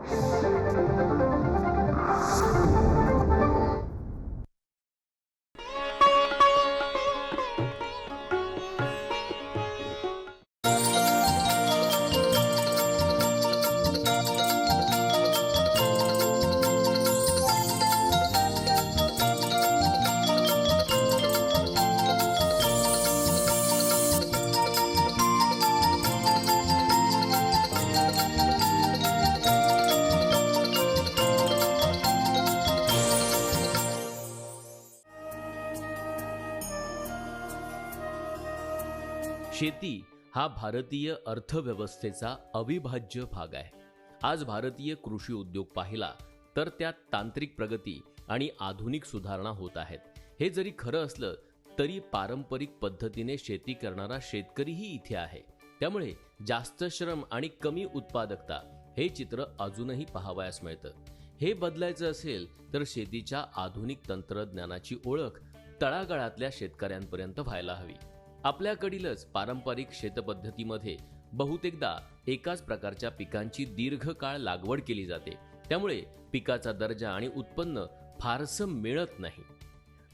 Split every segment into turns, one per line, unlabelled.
Thank you. शेती हा भारतीय अर्थव्यवस्थेचा अविभाज्य भाग आहे. आज भारतीय कृषी उद्योग पाहिला तर त्यात तांत्रिक प्रगती आणि आधुनिक सुधारणा होत आहेत. हे जरी खरं असलं तरी पारंपरिक पद्धतीने शेती करणारा शेतकरीही इथे आहे. त्यामुळे जास्त श्रम आणि कमी उत्पादकता हे चित्र अजूनही पाहावयास मिळतं. हे बदलायचं असेल तर शेतीच्या आधुनिक तंत्रज्ञानाची ओळख तळागाळातल्या शेतकऱ्यांपर्यंत व्हायला हवी. आपल्याकडीलच पारंपरिक शेतपद्धतीमध्ये बहुतेकदा एकाच प्रकारच्या पिकांची दीर्घकाळ लागवड केली जाते. त्यामुळे पिकाचा दर्जा आणि उत्पन्न फारसं मिळत नाही.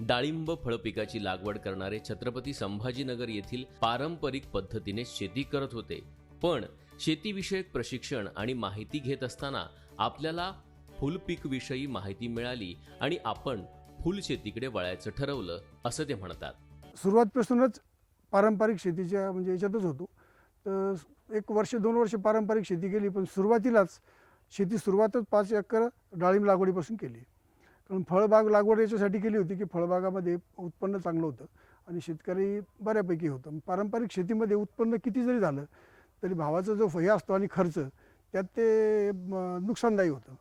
डाळिंब फळपिकाची लागवड करणारे छत्रपती संभाजीनगर येथील पारंपरिक पद्धतीने शेती करत होते. पण शेतीविषयक प्रशिक्षण आणि माहिती घेत असताना आपल्याला फुलपीकविषयी माहिती मिळाली आणि आपण फुलशेतीकडे वळायचं ठरवलं असं ते म्हणतात.
सुरुवातपासूनच पारंपरिक शेतीच्या म्हणजे याच्यातच होतो. तर एक वर्ष दोन वर्ष पारंपरिक शेती केली पण सुरुवातीलाच शेती सुरुवातच पाच एकर डाळिंब लागवडीपासून केली. कारण फळबाग लागवड याच्यासाठी केली होती की फळबागामध्ये उत्पन्न चांगलं होतं आणि शेतकरी बऱ्यापैकी होतं. पारंपरिक शेतीमध्ये उत्पन्न किती जरी झालं तरी भावाचा जो हे असतो आणि खर्च त्यात ते नुकसानदायी होतं.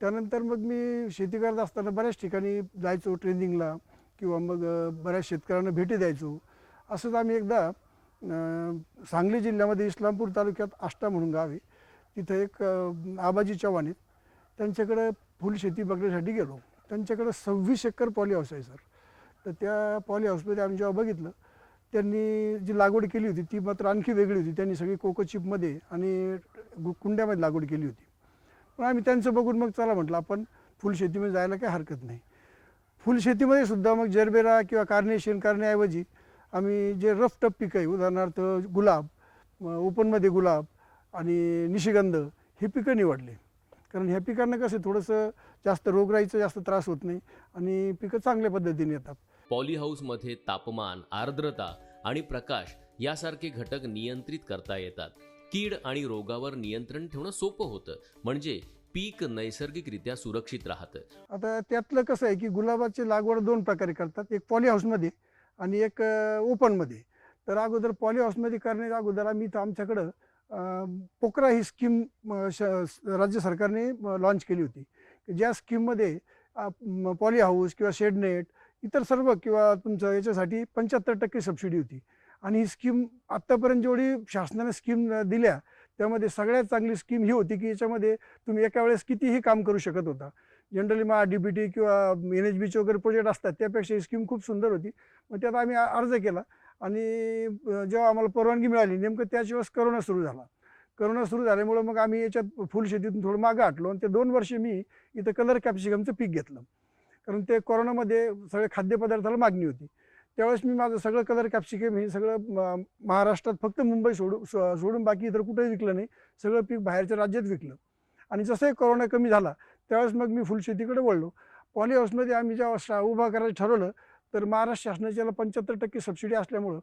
त्यानंतर मग मी शेती करत असताना बऱ्याच ठिकाणी जायचो ट्रेनिंगला किंवा मग बऱ्याच शेतकऱ्यांना भेटी द्यायचो. असंच आम्ही एकदा सांगली जिल्ह्यामध्ये इस्लामपूर तालुक्यात आष्टा म्हणून गाव आहे. तिथं एक आबाजी चव्हाण आहेत. त्यांच्याकडं फुलशेती बघण्यासाठी गेलो. त्यांच्याकडं सव्वीस एकर पॉली हाऊस आहे सर. तर त्या पॉली हाऊसमध्ये आम्ही जेव्हा बघितलं त्यांनी जी लागवड केली होती ती मात्र आणखी वेगळी होती. त्यांनी सगळी कोकोचिपमध्ये आणि गु- कुंड्यामध्ये लागवड केली होती. पण आम्ही त्यांचं बघून मग चला म्हटलं आपण फुलशेतीमध्ये जायला काही हरकत नाही. फुलशेतीमध्ये सुद्धा मग जरबेरा किंवा कार्नेशन करण्याऐवजी आम्ही जे रफ टप पिकं आहे उदाहरणार्थ गुलाब ओपनमध्ये गुलाब आणि निशिगंध हे पिकं निवडले. कारण ह्या पिकांना कसं थोडंसं जास्त रोगराईचा जास्त त्रास होत नाही आणि पिकं चांगल्या पद्धतीने येतात.
पॉलीहाऊसमध्ये तापमान आर्द्रता आणि प्रकाश यासारखे घटक नियंत्रित करता येतात. कीड आणि रोगावर नियंत्रण ठेवणं सोपं होतं. म्हणजे पीक नैसर्गिकरित्या सुरक्षित राहतं.
आता त्यातलं कसं आहे की गुलाबाची लागवड दोन प्रकारे करतात. एक पॉली हाऊसमध्ये आणि एक ओपनमध्ये. तर अगोदर पॉली हाऊसमध्ये करण्याच्या अगोदर आम्ही तर आमच्याकडं पोकरा ही स्कीम श- राज्य सरकारने लॉन्च केली होती. की ज्या स्कीममध्ये पॉली हाऊस किंवा शेडनेट इतर सर्व किंवा तुमचं याच्यासाठी पंच्याहत्तर टक्के सबसिडी होती. आणि ही स्कीम आत्तापर्यंत जेवढी शासनाने स्कीम दिल्या त्यामध्ये सगळ्यात चांगली स्कीम ही होती की याच्यामध्ये तुम्ही एका वेळेस कितीही काम करू शकत होता. जनरली मग डी बी टी किंवा एन एच बीचे वगैरे प्रोजेक्ट असतात त्यापेक्षा ही स्कीम खूप सुंदर होती. मग त्यात आम्ही अर्ज केला आणि जेव्हा आम्हाला परवानगी मिळाली नेमकं त्याच वेळेस करोना सुरू झाला. करोना सुरू झाल्यामुळं मग आम्ही याच्यात फुलशेतीतून थोडं मागं आटलो आणि ते दोन वर्ष मी इथं कलर कॅप्सिकमचं पीक घेतलं. कारण ते कोरोनामध्ये सगळे खाद्यपदार्थाला मागणी होती. त्यावेळेस मी माझं सगळं कलर कॅप्सिकम हे सगळं म- महाराष्ट्रात फक्त मुंबई सोडून सो- सोडून बाकी इतर कुठेही विकलं नाही. सगळं पीक बाहेरच्या राज्यात विकलं. आणि जसंही कोरोना कमी झाला त्यावेळेस मग मी फुलशेतीकडे वळलो. पॉली हाऊसमध्ये आम्ही जेव्हा शा उभा करायचं ठरवलं तर महाराष्ट्र शासनाची याला पंच्याहत्तर टक्के सबसिडी असल्यामुळं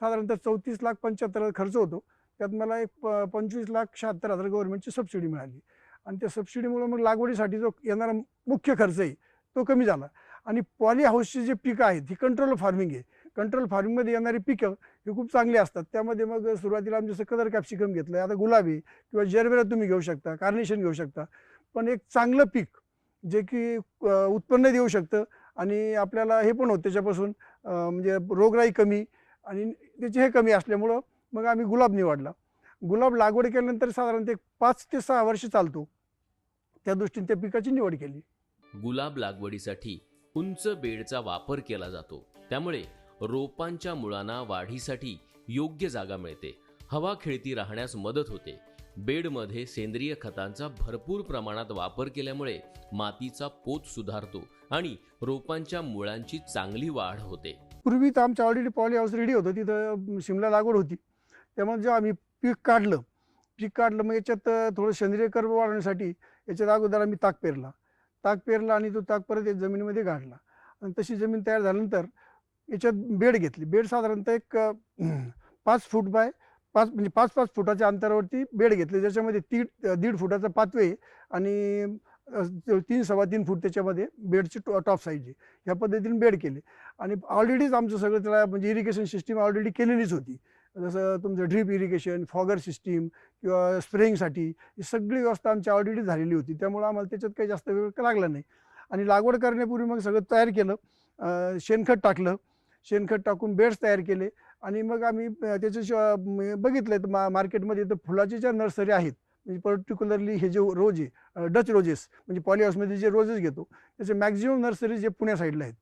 साधारणतः चौतीस लाख पंच्याहत्तर खर्च होतो. त्यात मला एक प पंचवीस लाख शहात्तर हजार गव्हर्नमेंटची सबसिडी मिळाली. आणि त्या सबसिडीमुळं मग लागवडीसाठी जो येणारा मुख्य खर्च आहे तो कमी झाला. आणि पॉली हाऊसची जे पिकं आहेत ही कंट्रोल फार्मिंग आहे. कंट्रोल फार्मिंगमध्ये येणारी पिकं ही खूप चांगली असतात. त्यामध्ये मग सुरुवातीला आम्ही जसं कलर कॅप्सिकम घेतलं आता गुलाबी किंवा जरबेरा तुम्ही घेऊ शकता कार्नेशन घेऊ शकता. पण एक चांगलं पीक जे की उत्पन्न देऊ शकतं. आणि आपल्याला हे पण होतं त्याच्यापासून म्हणजे रोगराई कमी आणि त्याचे हे कमी असल्यामुळं मग आम्ही गुलाब निवडला. गुलाब लागवड केल्यानंतर साधारणतः पाच ते सहा वर्ष चालतो. त्या दृष्टीने त्या पिकाची निवड केली.
गुलाब लागवडीसाठी उंच बेडचा वापर केला जातो. त्यामुळे रोपांच्या मुळांना वाढीसाठी योग्य जागा मिळते. हवा खेळती राहण्यास मदत होते. बेडमध्ये सेंद्रिय खतांचा भरपूर प्रमाणात वापर केल्यामुळे मातीचा पोत सुधारतो आणि रोपांच्या मुळांची चांगली वाढ होते.
पूर्वी तर आमच्या ऑलरेडी पॉली हाऊस रेडी होतं. तिथं शिमला लागवड होती. त्यामुळे जेव्हा आम्ही पीक काढलं पीक काढलं मग याच्यात थोडं सेंद्रिय कर्ब वाढवण्यासाठी याच्यात अगोदर आम्ही ताक पेरला. ताक पेरला आणि तो ताक परत जमिनीमध्ये गाडला. आणि तशी जमीन तयार झाल्यानंतर याच्यात बेड घेतली. बेड साधारणतः एक पाच फूट बाय पाच म्हणजे पाच पाच फुटाच्या अंतरावरती बेड घेतले ज्याच्यामध्ये ती दीड फुटाचा पातवे आणि तीन सव्वा तीन फूट त्याच्यामध्ये बेडची टॉप साईज आहे. ह्या पद्धतीने बेड केले. आणि ऑलरेडीच आमचं सगळं त्याला म्हणजे इरिगेशन सिस्टीम ऑलरेडी केलेलीच होती. जसं तुमचं ड्रीप इरिगेशन फॉगर सिस्टीम किंवा स्प्रेइंगसाठी ही सगळी व्यवस्था आमची ऑलरेडी झालेली होती. त्यामुळं आम्हाला त्याच्यात काही जास्त वेळ लागला नाही. आणि लागवड करण्यापूर्वी मग सगळं तयार केलं. शेणखत टाकलं. शेणखत टाकून बेड्स तयार केले. आणि मग आम्ही त्याच्या बघितलं मा मार्केटमध्ये तर फुलाचे ज्या नर्सरी आहेत म्हणजे पर्टिक्युलरली हे जे रोज आहे डच रोजेस म्हणजे पॉलीहाऊसमध्ये जे रोजेस घेतो त्याचे मॅक्झिमम नर्सरी जे पुण्या साईडला आहेत.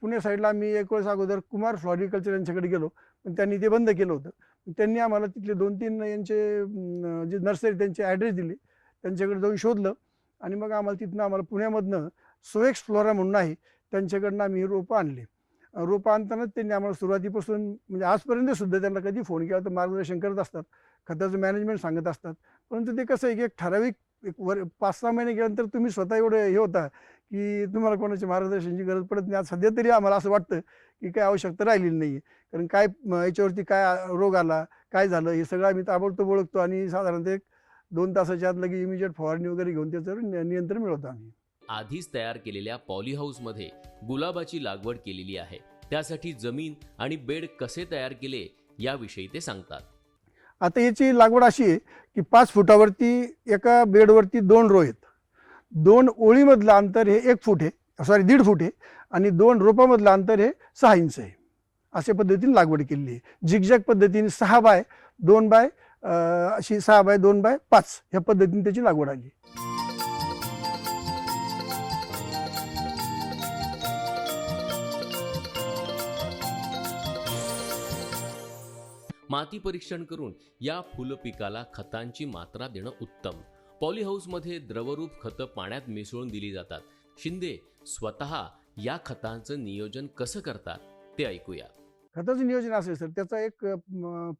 पुणे साईडला आम्ही एक वेळेस अगोदर कुमार फ्लॉरिकल्चर यांच्याकडे गेलो पण त्यांनी ते बंद केलं होतं. त्यांनी आम्हाला तिथले दोन तीन यांचे जे नर्सरी त्यांचे ॲड्रेस दिले त्यांच्याकडे जाऊन शोधलं आणि मग आम्हाला तिथनं आम्हाला पुण्यामधनं सोएक्स फ्लोरा म्हणून आहे त्यांच्याकडनं आम्ही रोपं आणली. रूपांतरणच आणतानाच त्यांनी आम्हाला सुरुवातीपासून म्हणजे आजपर्यंत सुद्धा त्यांना कधी फोन केला तर मार्गदर्शन करत असतात खताचं मॅनेजमेंट सांगत असतात. परंतु ते कसं आहे की एक ठराविक एक वर पाच सहा महिने गेल्यानंतर तुम्ही स्वतः एवढं हे होता की तुम्हाला कोणाची मार्गदर्शनाची गरज पडत नाही. आज सध्या तरी आम्हाला असं वाटतं की काय आवश्यकता राहिलेली नाही आहे कारण काय याच्यावरती काय रोग आला काय झालं हे सगळं आम्ही ताबडतोब ओळखतो आणि साधारणतः एक दोन तासाच्या आत लगे इमिजिएट फवारणी वगैरे घेऊन त्याचं नियंत्रण मिळवतो आम्ही.
आधीच तयार केलेल्या पॉली हाऊसमध्ये गुलाबाची लागवड केलेली आहे. त्यासाठी जमीन आणि बेड कसे तयार केले याविषयी ते सांगतात.
आता याची लागवड अशी आहे की पाच फुटावरती एका बेडवरती दोन रो आहेत. दोन ओळीमधलं अंतर हे एक फूट आहे सॉरी दीड फूट आहे आणि दोन रोपामधलं अंतर हे सहा इंच आहे. अशा पद्धतीने लागवड केलेली आहे. झिगझॅग पद्धतीने सहा बाय दोन बाय अशी सहा बाय दोन बाय पाच ह्या पद्धतीने त्याची लागवड आली
माती परीक्षण करून या फुलपिकाला खतांची मात्रा देणं उत्तम. पॉली हाऊसमध्ये द्रवरूप खतं पाण्यात मिसळून दिली जातात. शिंदे स्वतः या खतांचं नियोजन कसं करतात ते ऐकूया.
खताचं नियोजन असेल सर त्याचा एक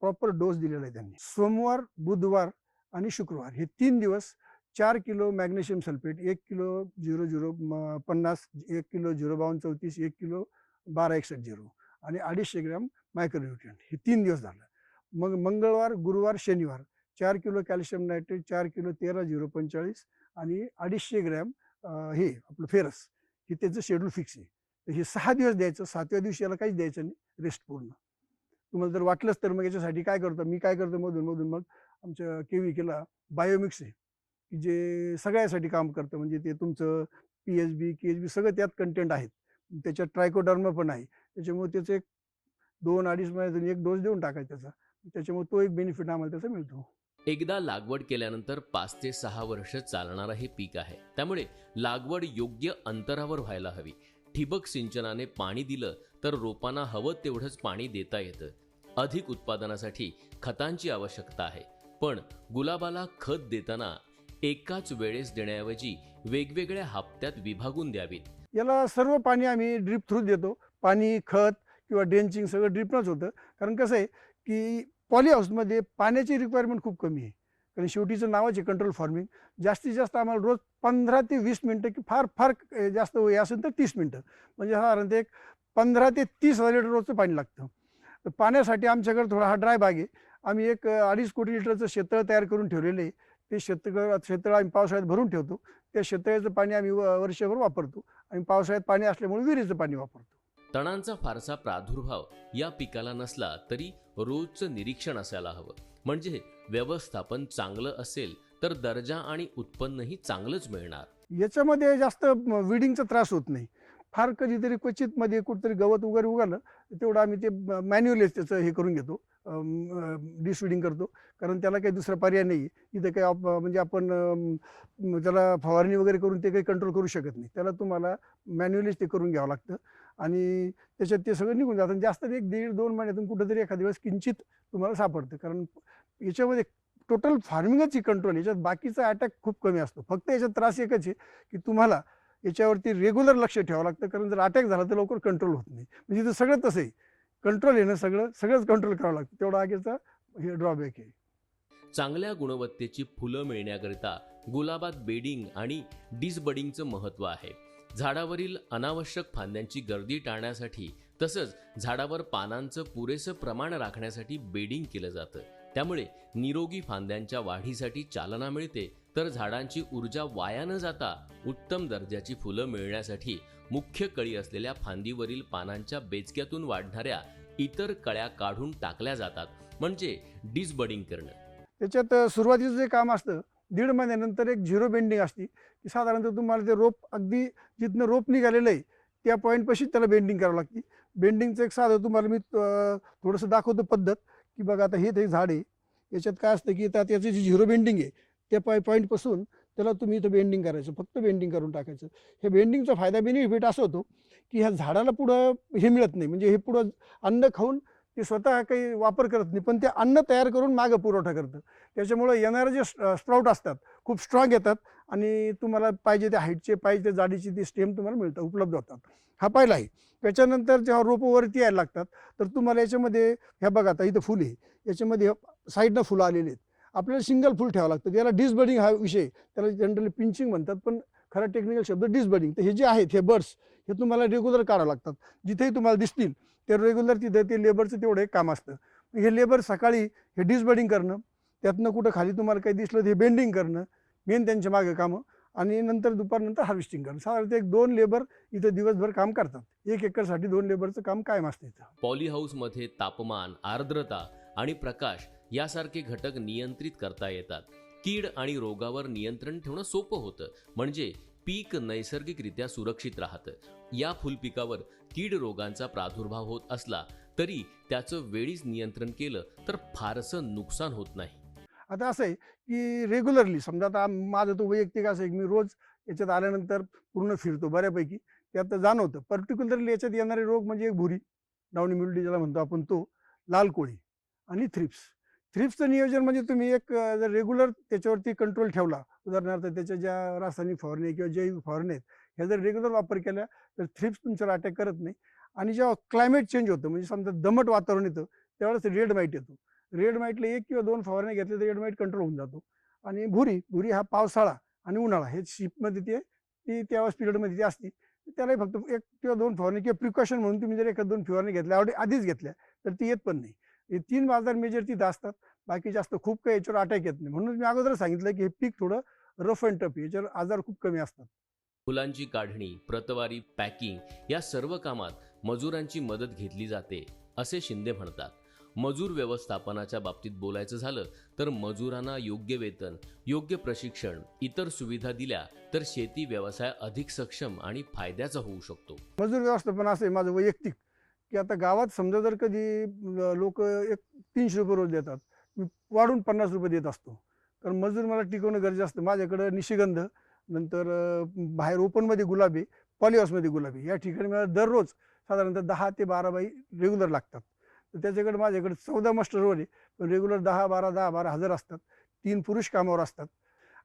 प्रॉपर डोस दिलेला आहे त्यांनी. सोमवार बुधवार आणि शुक्रवार हे तीन दिवस चार किलो मॅग्नेशियम सल्फेट एक किलो झिरो झिरो म, पन्नास एक किलो झिरो बावन्न चौतीस एक किलो बारा एकसष्ट झिरो आणि अडीचशे ग्रॅम मायक्रोन्युट्रियंट हे तीन दिवस झालं. मग मंगळवार गुरुवार शनिवार. चार किलो कॅल्शियम नायट्रेट चार किलो तेरा झिरो पंचेचाळीस आणि अडीचशे ग्रॅम हे आपलं फेरस. हे त्याचं शेड्यूल फिक्स आहे. तर हे सहा दिवस द्यायचं सातव्या दिवशी याला काहीच द्यायचं नाही. रेस्ट पूर्ण. तुम्हाला जर वाटलंच तर मग याच्यासाठी काय करतो? मी काय करतो? मधून मधून मग आमच्या केवी केला बायोमिक्स आहे. की जे सगळ्यासाठी काम करतं. म्हणजे ते तुमचं P H B K H B सगळं त्यात कंटेंट आहेत. त्याच्यात ट्रायकोडर्म पण आहे. त्याच्यामुळे त्याचं एक दोन अडीच महिन्यातून एक डोस देऊन टाकायचा त्याचा. त्याच्यामुळे तो एक बेनिफिट आम्हाला त्याचा मिळतो.
एकदा लागवड केल्यानंतर पाच ते सहा वर्ष चालणारं हे पीक आहे. त्यामुळे लागवड योग्य अंतरावर व्हायला हवी. ठिबक सिंचनाने पाणी दिलं तर रोपांना हवं तेवढंच पाणी देता येतं. अधिक उत्पादनासाठी खतांची आवश्यकता आहे. पण गुलाबाला खत देताना एकाच वेळेस देण्याऐवजी वेगवेगळ्या हप्त्यात विभागून द्यावीत.
याला सर्व पाणी आम्ही ड्रीप थ्रू देतो. पाणी खत किंवा ड्रेंचिंग सगळं ड्रीपनंच होतं. कारण कसं आहे की पॉली हाऊसमध्ये पाण्याची रिक्वायरमेंट खूप कमी आहे. कारण शेवटीचं नावच आहे कंट्रोल फार्मिंग जास्तीत जास्त आम्हाला रोज पंधरा ते वीस मिनटं की फार फार जास्त वय असेल तर तीस मिनटं. म्हणजे साधारणतः एक पंधरा ते तीस हजार लिटर रोजचं पाणी लागतं. तर पाण्यासाठी आमच्याकडे थोडा हा ड्राय बाग आहे. आम्ही एक अडीच कोटी लिटरचं शेतळ तयार करून ठेवलेलं आहे. ते शेतकळ शेतळ आम्ही पावसाळ्यात भरून ठेवतो. त्या शेतळ्याचं पाणी आम्ही व- वर्षभर वापरतो. आणि पावसाळ्यात पाणी असल्यामुळे विहिरीचं पाणी वापरतो.
तणांचा फारसा प्रादुर्भाव या पिकाला नसला तरी रोजचं निरीक्षण असायला हवं. म्हणजे व्यवस्थापन चांगलं असेल तर दर्जा आणि उत्पन्नही चांगलंच मिळणार.
याच्यामध्ये जास्त विडिंगचा त्रास होत नाही. फार कधीतरी क्वचित मध्ये कुठेतरी गवत वगैरे उगालं तेवढं आम्ही ते मॅन्युअलच त्याचं हे करून घेतो. डिसविडिंग करतो. कारण त्याला काही दुसरा पर्याय नाही. आहे इथं काही म्हणजे आपण त्याला फवारणी वगैरे करून ते काही कंट्रोल करू शकत नाही. त्याला तुम्हाला मॅन्युअलीच ते करून घ्यावं लागतं. आणि त्याच्यात ते सगळं निघून जातं. आणि जास्त एक दीड दोन महिन्यातून कुठंतरी एखाद्या वेळेस किंचित तुम्हाला सापडतं. कारण याच्यामध्ये टोटल फार्मिंगच कंट्रोल याच्यात बाकीचा अटॅक खूप कमी असतो. फक्त याच्यात त्रास एकच आहे की तुम्हाला याच्यावरती रेग्युलर लक्ष ठेवावं लागतं. कारण जर अटॅक झाला तर लवकर कंट्रोल होत नाही. म्हणजे ते सगळं तसं आहे. कंट्रोल येणं सगळं सगळंच कंट्रोल करावं लागतं. तेवढा आगेचा हे ड्रॉबॅक आहे.
चांगल्या गुणवत्तेची फुलं मिळण्याकरिता गुलाबात बेडिंग आणि डिसबडिंगचं महत्त्व आहे. झाडावरील अनावश्यक फांद्यांची गर्दी टाळण्यासाठी तसंच झाडावर पानांचं पुरेसं प्रमाण राखण्यासाठी बेडिंग केलं जातं. त्यामुळे निरोगी फांद्यांच्या वाढीसाठी चालना मिळते. तर झाडांची ऊर्जा वाया न जाता उत्तम दर्जाची फुलं मिळण्यासाठी मुख्य कळी असलेल्या फांदीवरील पानांच्या बेचक्यातून वाढणाऱ्या इतर कळ्या काढून टाकल्या जातात. म्हणजे डिसबडिंग करणं.
त्याच्यात सुरुवातीचं जे काम असतं दीड महिन्यानंतर एक झिरो बेंडिंग असते. की साधारणतः तुम्हाला ते रोप अगदी जिथनं रोप निघालेलं आहे त्या पॉईंटपाशी त्याला बेंडिंग करावं लागते. बेंडिंगचं एक साधं तुम्हाला मी थोडंसं दाखवतो पद्धत. की बघा आता हे ते झाड आहे याच्यात काय असतं की आता त्याची जी झिरो बेंडिंग आहे त्या पॉई पॉईंटपासून त्याला तुम्ही इथं बेंडिंग करायचं फक्त बेंडिंग करून टाकायचं. हे बेंडिंगचा फायदा बेनिफिट असं होतो की ह्या झाडाला पुढं हे मिळत नाही. म्हणजे हे पुढं अन्न खाऊन ते स्वतः काही वापर करत नाही पण ते अन्न तयार करून मागं पुरवठा करतं. त्याच्यामुळं येणारे जे स्प्राऊट असतात खूप स्ट्रॉंग येतात आणि तुम्हाला पाहिजे त्या हाईटचे पाहिजे त्या जाडीचे ते स्टेम तुम्हाला मिळतात उपलब्ध होतात. हा पाहिला आहे. त्याच्यानंतर जेव्हा रोपवरती यायला लागतात तर तुम्हाला याच्यामध्ये ह्या बघा आता इथं फुल आहे. याच्यामध्ये साईडनं फुलं आलेली आहेत. आपल्याला सिंगल फुल ठेवावं लागतं. ज्याला डिसबडिंग हा विषय त्याला जनरली पिंचिंग म्हणतात पण खरा टेक्निकल शब्द डिसबडिंग तर हे जे आहेत हे बर्ड्स हे तुम्हाला रेग्युलर काढावं लागतात. जिथेही तुम्हाला दिसतील ते रेग्युलर तिथं ते लेबरचं तेवढं एक काम असतं. हे लेबर सकाळी हे डिसबडिंग करणं त्यातनं कुठं खाली तुम्हाला काही दिसलं तर हे बेंडिंग करणं मेन त्यांच्या मागे कामं आणि नंतर दुपारनंतर हार्वेस्टिंग करणं. साधारणतः एक दोन लेबर इथं दिवसभर काम करतात. एक एकरसाठी दोन लेबरचं काम कायम असतं इथं.
पॉलीहाऊसमध्ये तापमान आर्द्रता आणि प्रकाश यासारखे घटक नियंत्रित करता येतात. कीड आणि रोगावर नियंत्रण ठेवणं सोपं होतं. म्हणजे पीक नैसर्गिकरित्या सुरक्षित राहतं. या फुलपिकावर कीड रोगांचा प्रादुर्भाव होत असला तरी त्याचं वेळीच नियंत्रण केलं तर फारसं नुकसान होत नाही.
आता असं आहे की रेग्युलरली समजा आता माझं तो वैयक्तिक असं आहे की मी रोज याच्यात आल्यानंतर पूर्ण फिरतो बऱ्यापैकी त्यात जाणवतं. पर्टिक्युलरली याच्यात येणारे रोग म्हणजे एक भुरी डावणी मिल्डी ज्याला म्हणतो आपण तो लाल कोळी आणि थ्रिप्स थ्रिप्सचं नियोजन म्हणजे तुम्ही एक जर रेग्युलर त्याच्यावरती कंट्रोल ठेवला उदाहरणार्थ त्याच्या ज्या रासायनिक फवारणी किंवा जैविक फवारणी आहेत ह्या जर रेग्युलर वापर केला तर थ्रिप्स तुमच्यावर अटॅक करत नाही. आणि जेव्हा क्लायमेट चेंज होतं म्हणजे समजा दमट वातावरण येतं त्यावेळेस रेड माईट येतो. रेड माईटला एक किंवा दोन फवारणी घेतले तर रेड माईट कंट्रोल होऊन जातो. आणि भुरी भुरी हा पावसाळा आणि उन्हाळा हे शिपमध्ये ते ती त्यावेळेस पिरियडमध्ये ती असते. त्यालाही फक्त एक किंवा दोन फवारणी किंवा प्रिकॉशन म्हणून तुम्ही जर एखाद दोन फवारणी घेतल्या आवडी आधीच घेतल्या तर ती येत पण नाही. हे तीन बाजार मेजर तिथं असतात. बाकी जास्त खूप काही याच्यावर अटॅक येत नाही. म्हणून मी अगोदर सांगितलं की हे पीक थोडं रफ अँड टफ याच्यावर आजार खूप कमी असतात.
फुलांची काढणी प्रतवारी पॅकिंग या सर्व कामात मजुरांची मदत घेतली जाते असे शिंदे म्हणतात. मजूर व्यवस्थापनाच्या बाबतीत बोलायचं झालं तर मजुरांना योग्य वेतन योग्य प्रशिक्षण इतर सुविधा दिल्या तर शेती व्यवसाय अधिक सक्षम आणि फायद्याचा होऊ शकतो.
मजूर व्यवस्थापन असं माझं वैयक्तिक की आता गावात समजा जर कधी लोक एक तीनशे रुपये रोज देतात मी वाढून पन्नास रुपये देत असतो. कारण मजूर मला टिकवणं गरजेचं असतं. माझ्याकडं निशिगंध नंतर बाहेर ओपनमध्ये गुलाबी पॉलिहाऊसमध्ये गुलाबी या ठिकाणी मला दररोज साधारणतः दहा ते बारा बाई रेग्युलर लागतात. तर त्याच्याकडे माझ्याकडे चौदा मास्टर रोल आहे पण रेग्युलर दहा बारा दहा बारा हजार असतात. तीन पुरुष कामावर असतात.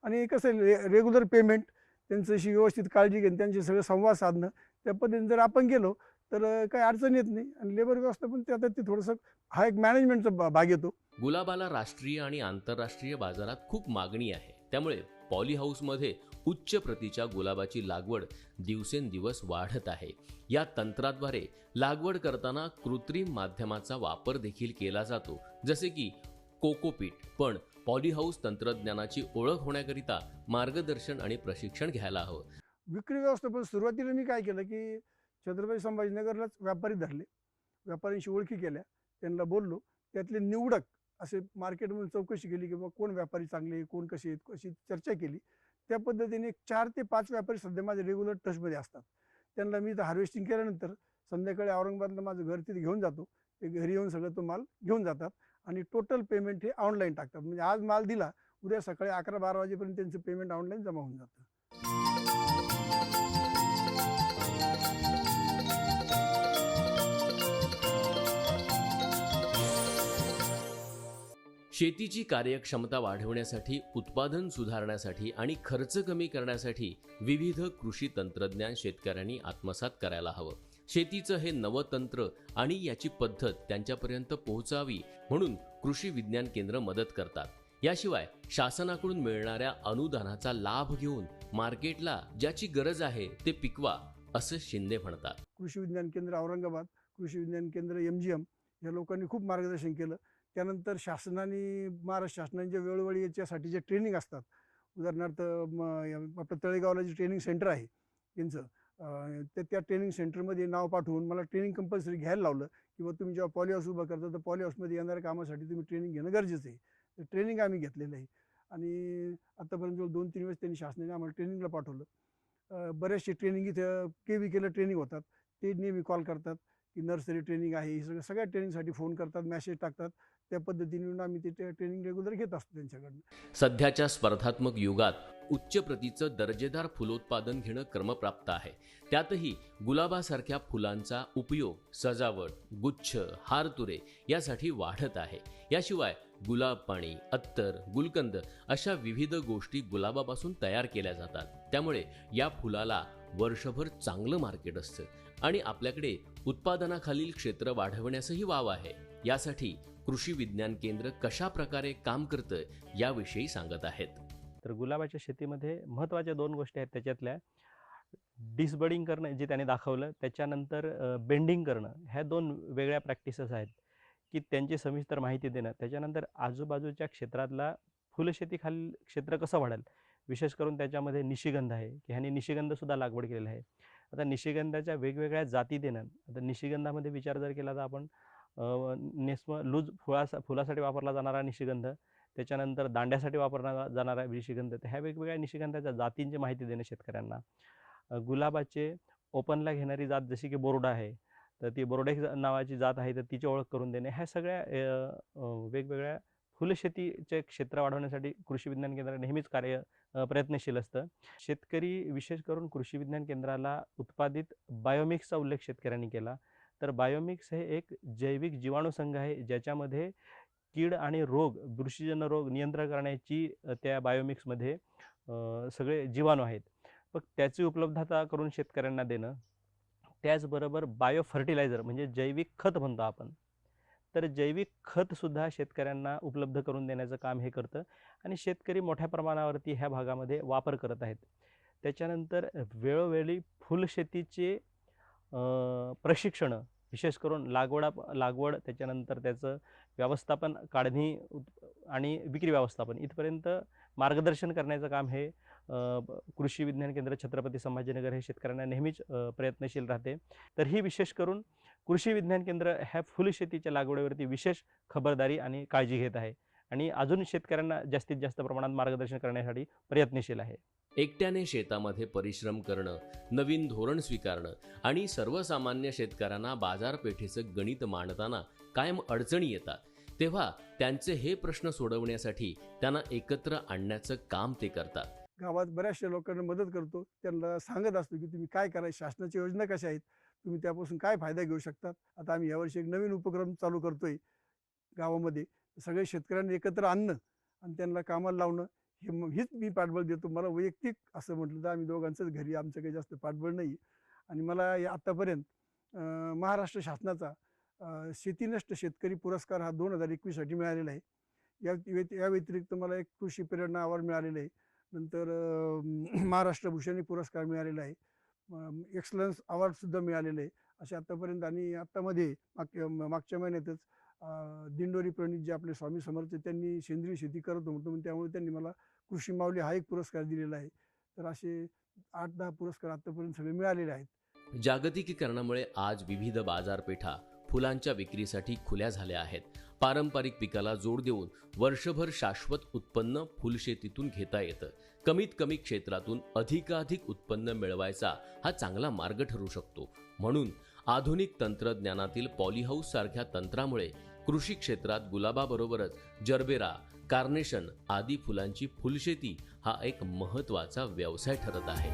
आणि कसं आहे रे रेग्युलर पेमेंट त्यांच्याशी व्यवस्थित काळजी घेणं त्यांचे सगळं संवाद साधणं त्या पद्धतीने जर आपण गेलो तर काही अडचण येत नाही. आणि लेबर व्यवस्थापन ते आता ते थोडंसं हा एक मॅनेजमेंटचा भाग येतो.
गुलाबाला राष्ट्रीय आणि आंतरराष्ट्रीय बाजारात खूप मागणी आहे. त्यामुळे पॉलीहाऊसमध्ये उच्च प्रतीच्या गुलाबाची लागवड दिवसेंदिवस वाढत आहे. या तंत्राद्वारे लागवड करताना कृत्रिम माध्यमाचा वापर देखील केला जातो. जसे की कोकोपीट पण पॉलीहाऊस तंत्रज्ञानाची ओळख होण्याकरिता मार्गदर्शन आणि प्रशिक्षण घ्यायला हवं.
विक्री व्यवस्थापन सुरुवातीला मी काय केलं की छत्रपती संभाजीनगरलाच व्यापारी धरले. व्यापाऱ्यांशी ओळखी केल्या. त्यांना बोललो त्यातले निवडक असे मार्केटमध्ये चौकशी केली की बा कोण व्यापारी चांगले कोण कसे आहेत अशी चर्चा केली. त्या पद्धतीने एक चार ते पाच व्यापारी सध्या माझे रेग्युलर टचमध्ये असतात. त्यांना मी इथं हार्वेस्टिंग केल्यानंतर संध्याकाळी औरंगाबादला माझं घर तिथे घेऊन जातो. ते घरी येऊन सगळं तो माल घेऊन जातात आणि टोटल पेमेंट हे ऑनलाईन टाकतात. म्हणजे आज माल दिला उद्या सकाळी अकरा बारा वाजेपर्यंत त्यांचं पेमेंट ऑनलाईन जमा होऊन जातं.
शेतीची कार्यक्षमता वाढवण्यासाठी उत्पादन सुधारण्यासाठी आणि खर्च कमी करण्यासाठी विविध कृषी तंत्रज्ञान शेतकऱ्यांनी आत्मसात करायला हवं. शेतीचं हे नवं तंत्र आणि याची पद्धत त्यांच्यापर्यंत पोहोचावी म्हणून कृषी विज्ञान केंद्र मदत करतात. याशिवाय शासनाकडून मिळणाऱ्या अनुदानाचा लाभ घेऊन मार्केटला ज्याची गरज आहे ते पिकवा असं शिंदे म्हणतात.
कृषी विज्ञान केंद्र औरंगाबाद कृषी विज्ञान केंद्र एम जी एम या लोकांनी खूप मार्गदर्शन केलं. त्यानंतर शासनाने महाराष्ट्र शासनाने वेळोवेळी याच्यासाठी जे ट्रेनिंग असतात उदाहरणार्थ आपलं तळेगावला जे ट्रेनिंग सेंटर आहे त्यांचं ते त्या ट्रेनिंग सेंटरमध्ये नाव पाठवून मला ट्रेनिंग कंपल्सरी घ्यायला लावलं किंवा तुम्ही जेव्हा पॉली हाऊस उभं करता तर पॉली हाऊसमध्ये येणाऱ्या कामासाठी तुम्ही ट्रेनिंग घेणं गरजेचं आहे. तर ट्रेनिंग आम्ही घेतलेलं आहे. आणि आत्तापर्यंत जवळ दोन तीन वेळेस त्यांनी शासनाने आम्हाला ट्रेनिंगला पाठवलं. बरेचसे ट्रेनिंग इथं के व्ही केलं ट्रेनिंग होतात. ते नेहमी कॉल करतात की नर्सरी ट्रेनिंग आहे हे सगळं सगळ्या ट्रेनिंगसाठी फोन करतात मॅसेज टाकतात. त्या पद्धतीने आम्ही ते ट्रेनिंग रेग्युलर घेत असतो त्यांच्याकडनं.
सध्याच्या स्पर्धात्मक युगात उच्च प्रतीचं दर्जेदार फुलोत्पादन घेणं क्रमप्राप्त आहे. त्यातही गुलाबासारख्या फुलांचा उपयोग सजावट गुच्छ हारतुरे यासाठी वाढत आहे. याशिवाय गुलाब पाणी अत्तर गुलकंद अशा विविध गोष्टी गुलाबापासून तयार केल्या जातात. त्यामुळे या फुलाला वर्षभर चांगलं मार्केट असतं आणि आपल्याकडे उत्पादनाखालील क्षेत्र वाढवण्यासही वाव आहे. यासाठी कृषी विज्ञान केंद्र कशा प्रकारे काम करतं याविषयी सांगत आहेत.
तर गुलाबाच्या शेतीमध्ये महत्त्वाच्या दोन गोष्टी आहेत. त्याच्यातल्या डिसबडिंग करणं जे त्याने दाखवलं त्याच्यानंतर बेंडिंग करणं ह्या दोन वेगळ्या प्रॅक्टिसेस आहेत की त्यांची सविस्तर माहिती देणं. त्याच्यानंतर आजूबाजूच्या क्षेत्रातला फुलशेतीखालील क्षेत्र कसं वाढेल? विशेष करून त्याच्यामध्ये निशिगंध आहे की ह्याने निशिगंधसुद्धा लागवड केलेला आहे. आता निशिगंधाच्या वेगवेगळ्या जाती देणं आता निशिगंधामध्ये विचार जर केला तर आपण नेस्म लूज फुलासा फुलासाठी वापरला जाणारा निशिगंध त्याच्यानंतर दांड्यासाठी वापरला जाणारा निशिगंध तर ह्या वेगवेगळ्या निशिगंधाच्या जातींची माहिती देणे शेतकऱ्यांना. गुलाबाचे ओपनला घेणारी जात जशी की बोर्डा आहे तर ती बोर्डे नावाची जात आहे तर तिची ओळख करून देणे. ह्या सगळ्या वेगवेगळ्या फुलशेतीचे क्षेत्र वाढवण्यासाठी कृषी विज्ञान केंद्र नेहमीच कार्य प्रयत्नशील असतं. शेतकरी विशेष करून कृषी विज्ञान केंद्राला उत्पादित बायोमिक्सचा उल्लेख शेतकऱ्यांनी केला. तर बायोमिक्स हे एक जैविक जीवाणूसंघ आहे ज्याच्यामध्ये कीड आणि रोग बुरशीजन्य रोग नियंत्रण करण्याची त्या बायोमिक्समध्ये सगळे जीवाणू आहेत. मग त्याची उपलब्धता करून शेतकऱ्यांना देणं त्याचबरोबर बायो फर्टिलायझर म्हणजे जैविक खत म्हणतो आपण. तर जैविक खतसुद्धा शेतकऱ्यांना उपलब्ध करून देण्याचं काम हे करतं आणि शेतकरी मोठ्या प्रमाणावरती ह्या भागामध्ये वापर करत आहेत. त्याच्यानंतर वेळोवेळी फुलशेतीचे प्रशिक्षणं विशेष करून लागवडा लागवड त्याच्यानंतर त्याचं व्यवस्थापन काढणी आणि विक्री व्यवस्थापन. इथपर्यंत मार्गदर्शन करण्याचं काम हे कृषी विज्ञान केंद्र छत्रपती संभाजीनगर हे शेतकऱ्यांना नेहमीच प्रयत्नशील राहते. तर ही विशेष करून कृषी विज्ञान केंद्र ह्या फुलशेतीच्या लागवडीवरती विशेष खबरदारी आणि काळजी घेत आहे. आणि अजून शेतकऱ्यांना जास्तीत जास्त प्रमाणात मार्गदर्शन करण्यासाठी प्रयत्नशील आहे.
एकट्याने शेतामध्ये परिश्रम करणं नवीन धोरण स्वीकारणं आणि सर्वसामान्य शेतकऱ्यांना बाजारपेठेचं गणित मांडताना कायम अडचणी येतात तेव्हा त्यांचे हे प्रश्न सोडवण्यासाठी त्यांना एकत्र आणण्याचं काम ते करतात.
गावात बऱ्याचशा लोकांना मदत करतो त्यांना सांगत असतो की तुम्ही काय करायचं शासनाच्या योजना कशा आहेत तुम्ही त्यापासून काय फायदा घेऊ शकतात? आता आम्ही यावर्षी एक नवीन उपक्रम चालू करतोय गावामध्ये. सगळे शेतकऱ्यांनी एकत्र आणणं आणि त्यांना कामाला लावणं हे हीच मी पाठबळ देतो. मला वैयक्तिक असं म्हटलं तर आम्ही दोघांचंच घरी आमचं काही जास्त पाठबळ नाही. आणि मला या आत्तापर्यंत महाराष्ट्र शासनाचा शेतीनष्ट शेतकरी पुरस्कार हा दोन हजार एकवीससाठी मिळालेला आहे. या व्यत- या व्यतिरिक्त मला एक कृषी प्रेरणा अवॉर्ड मिळालेला आहे. नंतर महाराष्ट्र भूषणी पुरस्कार मिळालेला आहे. एक्सलन्स अवॉर्डसुद्धा मिळालेलं आहे. असे आत्तापर्यंत आणि आत्तामध्ये मागच्या मागच्या महिन्यातच दिंडोरी प्रणित जे आपले स्वामी समर्थ त्यांनी सेंद्रिय शेती करत होतो. म्हणून त्यामुळे त्यांनी मला कृषी माऊली हा एक पुरस्कार दिलेला आहे. तर असे आठ दहा पुरस्कार आतापर्यंत सगळे मिळालेले आहेत.
जागतिकीकरणामुळे आज विविध बाजारपेठा फुलांच्या विक्रीसाठी खुल्या झाल्या आहेत. पारंपरिक पिकाला जोड देऊन वर्षभर शाश्वत उत्पन्न फुलशेतीतून घेता येतं. कमीत कमी क्षेत्रातून अधिकाधिक उत्पन्न मिळवायचा हा चांगला मार्ग ठरू शकतो. म्हणून आधुनिक तंत्रज्ञानातील पॉलीहाऊस सारख्या तंत्रामुळे कृषी क्षेत्रात गुलाबाबरोबरच जरबेरा कार्नेशन आदी फुलांची फुलशेती हा एक महत्त्वाचा व्यवसाय ठरत आहे.